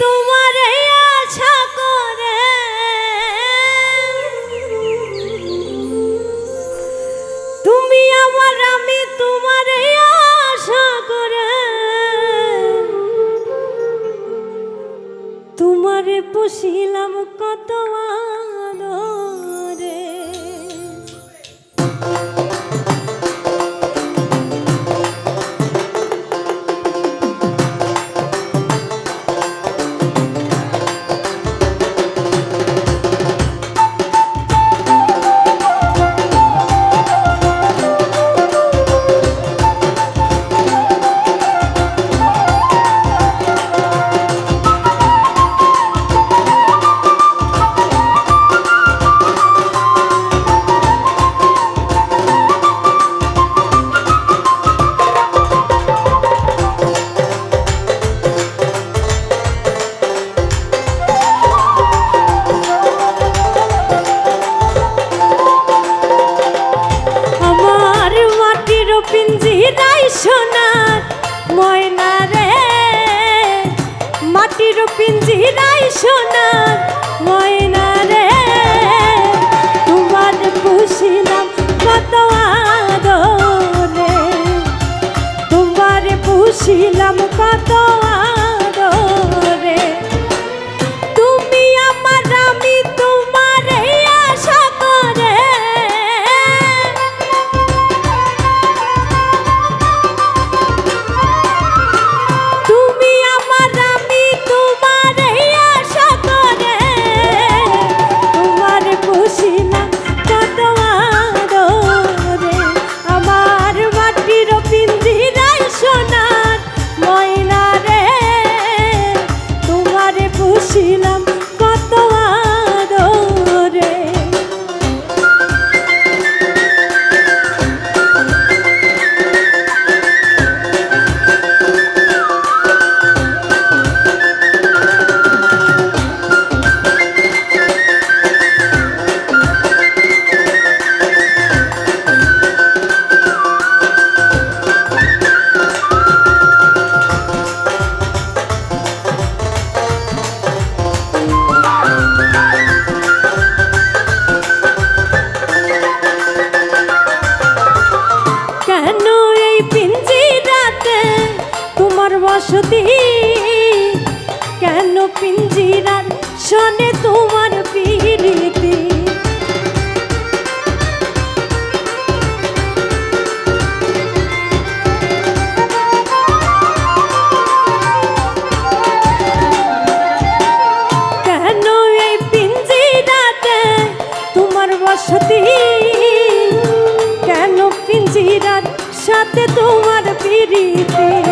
তোমার আশা তুমি আমার আমি তোমার আশা তোমারে পুষিলাম কত ছিলাম কত সতী কেন পিঞ্জিরার সাথে তোমার পিড়িতে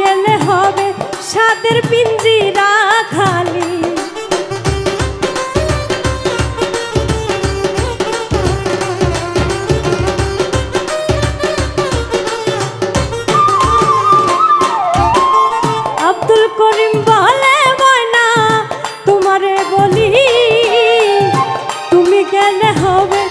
গেলে হবে সাতের পিঞ্জিরা খালি। আব্দুল করিম বলে তোমারে বলি তুমি হবে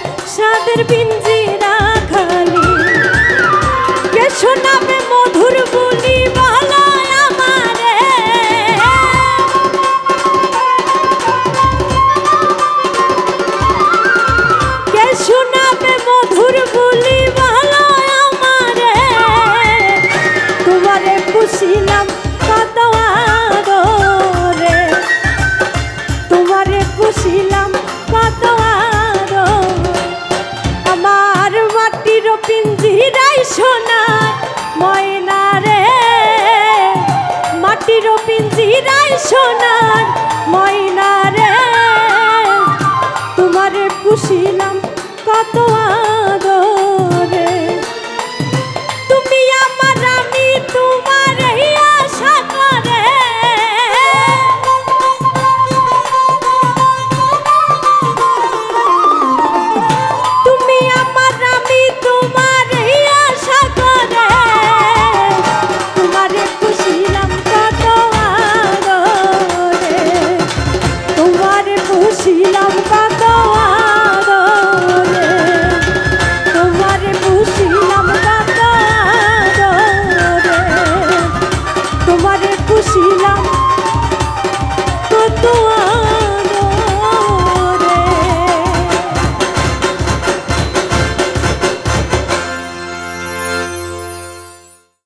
আসিলাম কত আ